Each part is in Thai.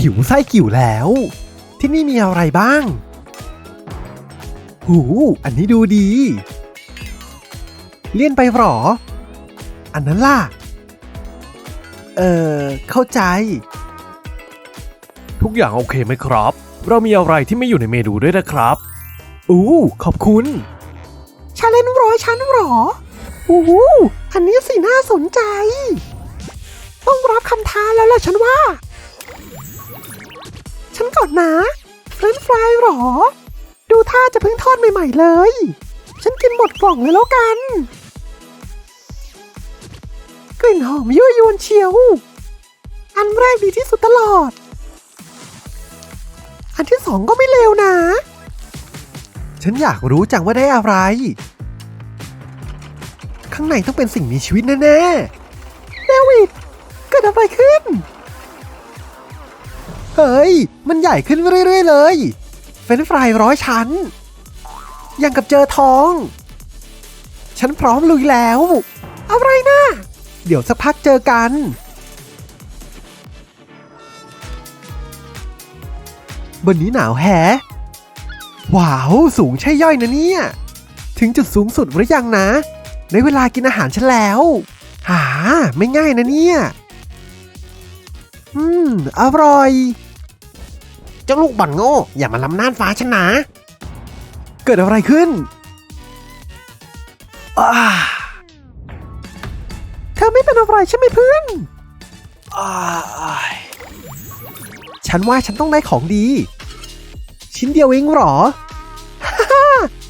หิวไส้กิ่วแล้ว ที่นี่มีอะไรบ้าง หู อันนี้ดูดี เลี่ยนไปหรอ อันนั้นล่ะ เออเข้าใจ ทุกอย่างโอเคไหมครับ เรามีอะไรที่ไม่อยู่ในเมนูด้วยนะครับ อู้ ขอบคุณชาเลนร้อยชั้นหรออู้หูอันนี้สิน่าสนใจ ต้องรับคำท้าแล้วล่ะฉันว่าฉัน ก่อนนะ เฟรนฟรายหรอ ดูท่าจะเพิ่งทอดใหม่ ๆ เลย ฉันกินหมดกล่องเลยแล้วกัน กลิ่นหอมยั่วยวนเชียว อันแรกดีที่สุดตลอด อันที่สองก็ไม่เลวนะ ฉันอยากรู้จังว่าได้อะไร ข้างในต้องเป็นสิ่งมีชีวิตแน่ๆเดวิดเกิดอะไรขึ้น ฮ้ย มันใหญ่ขึ้นเรื่อยๆเลย เฟรนฟรายร้อยชั้น ยังกับเจอทอง ฉันพร้อมลุยแล้ว อะไรนะ เดี๋ยวสักพักเจอกัน บนนี้หนาวแฮะว้าว สูงใช่ย่อยนะเนี่ย ถึงจุดสูงสุดหรือยังนะ ได้เวลากินอาหารฉันแล้ว หา ไม่ง่ายนะเนี่ย อืม อร่อย จ้าลูกบ่อนโง่ อย่ามาล้ำน่านฟ้าฉันนะ เกิดอะไรขึ้นเธอไม่เป็นอะไรใช่ไหมเพื่อนอฉันว่าฉันต้องได้ของดี ชิ้นเดียวเองหรอ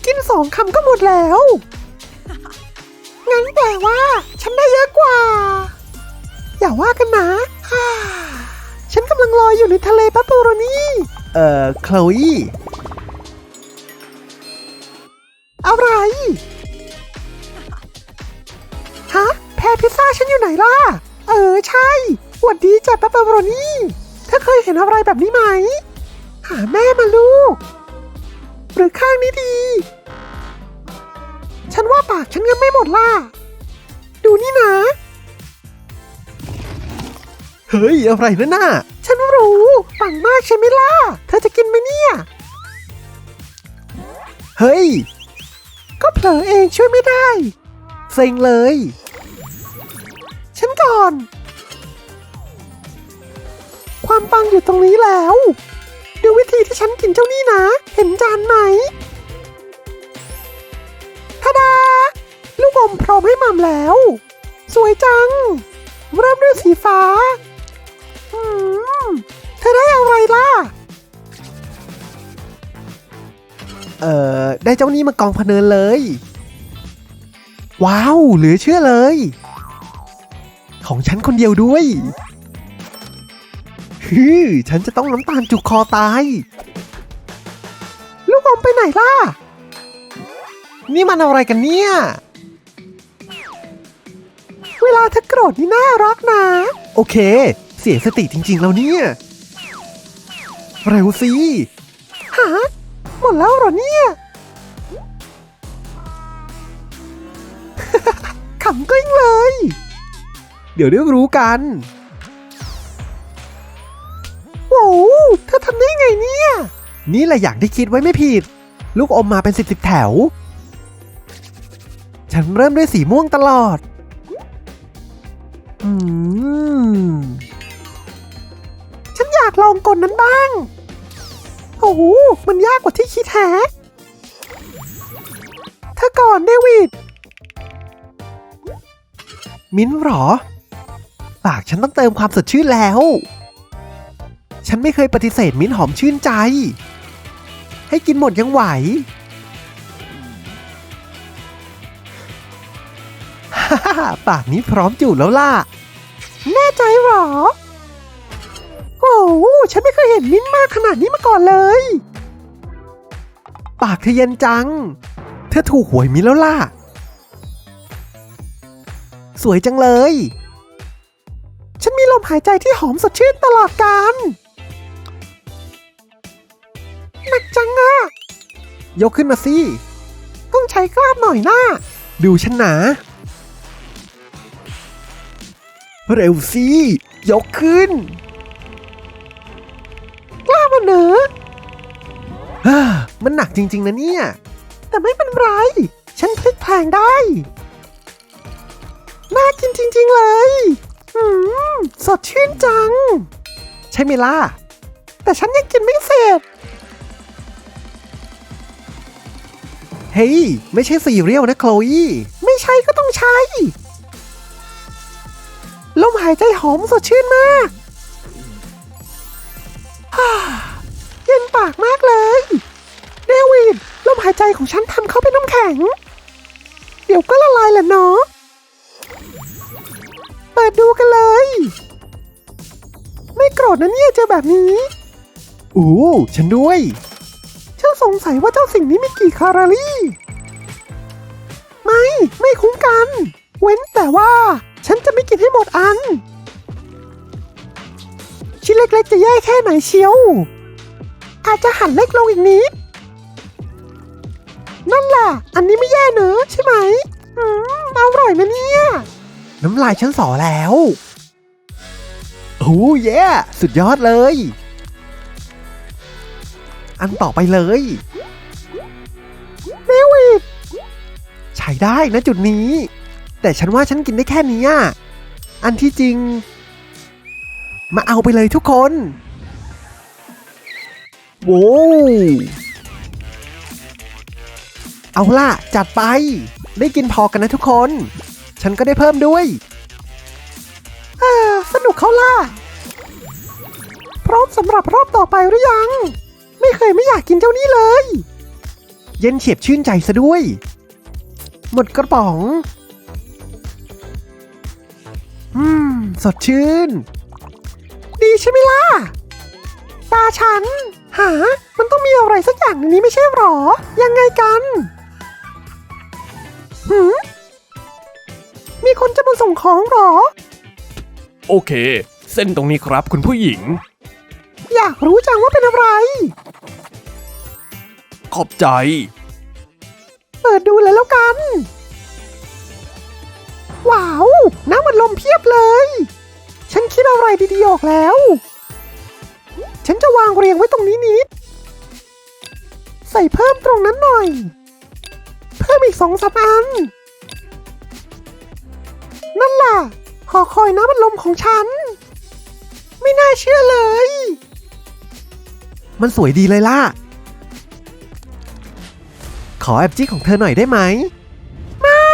กินสองคำก็หมดแล้ว งั้นแปลว่า ฉันได้เยอะกว่า อย่าว่ากันนะำลังลอยอยู่ในทะเลปาปูโรนีเอ่อคลออีอะไร ฮะ แพรพิซซ่าฉันอยู่ไหนล่ะ เออใช่หวัดดีจ้ะปาปูโรนีเธอเคยเห็นอะไรแบบนี้ไหม หาแม่มาลูก หรือข้างนี้ดี ฉันว่าปากฉันยังไม่หมดล่ะ ดูนี่นะ เฮ้ย อะไรนะน่ะฉัน รู้ปังมากใช่ไหมล่ะ เธอจะกินไหมเนี่ย เฮ้ย ก็เผลอเองช่วยไม่ได้ เซ็งเลย ฉันก่อน ความปังอยู่ตรงนี้แล้ว ดูวิธีที่ฉันกินเจ้านี่นะ เห็นจานไหมทาดา ลูกอมพร้อมให้ม่ำแล้ว สวยจัง เริ่มด้วยสีฟ้า เธอได้อะไรล่ะ เอ่อ ได้เจ้านี่มากองพเนินเลย ว้าว เหลือเชื่อเลย ของฉันคนเดียวด้วยฮือฉันจะต้องน้ำตาลจุกคอตาย ลูกอมไปไหนล่ะ นี่มันอะไรกันเนี่ย เวลาเธอโกรธนี่น่ารักนะ โอเค เสียสติจริง ๆ แล้วเนี่ย เร็วสิฮะหมดแล้วเหรอเนี่ยขำกลิ้งเลย เดี๋ยวได้รู้กันโอ้เธอทำได้ไงเนี่ย นี่แหละอย่างที่คิดไว้ไม่ผิด ลูกอมมาเป็นสิบสิบแถว ฉันเริ่มด้วยสีม่วงตลอด อืม อยากลองกลนั้นบ้าง โอ้โห มันยากกว่าที่คิดแฮะเธอก่อนเดวิด มิ้นหรอ ปากฉันต้องเติมความสดชื่นแล้ว ฉันไม่เคยปฏิเสธมิ้นหอมชื่นใจ ให้กินหมดยังไหวฮ่าปากนี้พร้อมจูบแล้วล่ะ แน่ใจหรอ โอ้โหฉันไม่เคยเห็นมิ้นมากขนาดนี้มาก่อนเลย ปากเธอเย็นจัง เธอถูกหวยมิ้นแล้วล่ะ สวยจังเลย ฉันมีลมหายใจที่หอมสดชื่นตลอดกาลหนักจังอะยกขึ้นมาสิ ต้องใช้กล้ามหน่อยนะดูฉันนะเร็วสิ ยกขึ้น มันหนักจริง ๆ นะเนี่ย แต่ไม่เป็นไร ฉันพลิกแพงได้ น่ากินจริง ๆ เลยอืมสดชื่นจัง ใช่ไหมล่ะ แต่ฉันยังกินไม่เสร็จ เฮ้ย ไม่ใช่ซีเรียลนะโคลอีไม่ใช่ก็ต้องใช้ ลมหายใจหอมสดชื่นมาก ฮ่าเย็นปากมากเลยเดวิดลมหายใจของฉันทำเขาเป็นน้ำแข็ง เดี๋ยวก็ละลายแหละเนาะเปิดดูกันเลย ไม่โกรธนะเนี่ยเจอแบบนี้อู้ฉันด้วยฉันสงสัยว่าเจ้าสิ่งนี้มีกี่แคลอรี่ ไม่ ไม่คุ้มกัน เว้นแต่ว่า ฉันจะไม่กินให้หมดอัน ชิ้นเล็กๆจะแย่แค่ไหนเชียว อาจจะหั่นเล็กลงอีกนิด นั่นแหละ อันนี้ไม่แย่เนอะใช่ไหม อืมอร่อยนะเนี่ย น้ำลายฉันสอแล้วโอ้เย่สุดยอดเลย อันต่อไปเลยเดวิดใช้ได้นะจุดนี้ แต่ฉันว่าฉันกินได้แค่นี้อะอันที่จริง มาเอาไปเลยทุกคน โว้วเอาล่ะ จัดไป ได้กินพอกันนะทุกคน ฉันก็ได้เพิ่มด้วยเออสนุกเขาล่ะ พร้อมสำหรับรอบต่อไปหรือยัง ไม่เคยไม่อยากกินเจ้านี้เลย เย็นเฉียบชื่นใจซะด้วย หมดกระป๋อง อืม สดชื่น ดีใช่ไหมล่ะ ตาฉัน หา มันต้องมีอะไรสักอย่างในนี้ไม่ใช่หรอ ยังไงกันหืมมีคนจะมาส่งของหรอ โอเค เส้นตรงนี้ครับคุณผู้หญิง อยากรู้จังว่าเป็นอะไร ขอบใจ เปิดดูเลยแล้วกัน ว้าว น้ำมันลมเพียบเลย ฉันคิดอะไรดีๆออกแล้ว ฉันจะวางเรียงไว้ตรงนี้นิด ใส่เพิ่มตรงนั้นหน่อย เพิ่มอีกสองสามอัน นั่นล่ะ หอคอยน้ำมันลมของฉัน ไม่น่าเชื่อเลย มันสวยดีเลยล่ะ ขอแอบจี้ของเธอหน่อยได้ไหม ไม่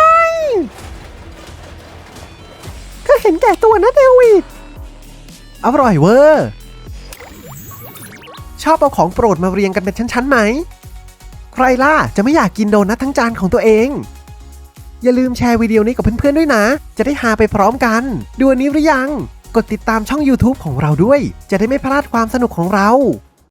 ก็เห็นแก่ตัวนะเดวิดอร่อยเวอร์ ชอบเอาของโปรดมาเรียงกันเป็นชั้นๆไหม ใครล่ะจะไม่อยากกินโดนัททั้งจานของตัวเอง อย่าลืมแชร์วิดีโอนี้กับเพื่อนๆด้วยนะ จะได้หาไปพร้อมกัน ดูอันนี้หรือยัง กดติดตามช่อง YouTube ของเราด้วย จะได้ไม่พลาดความสนุกของเรา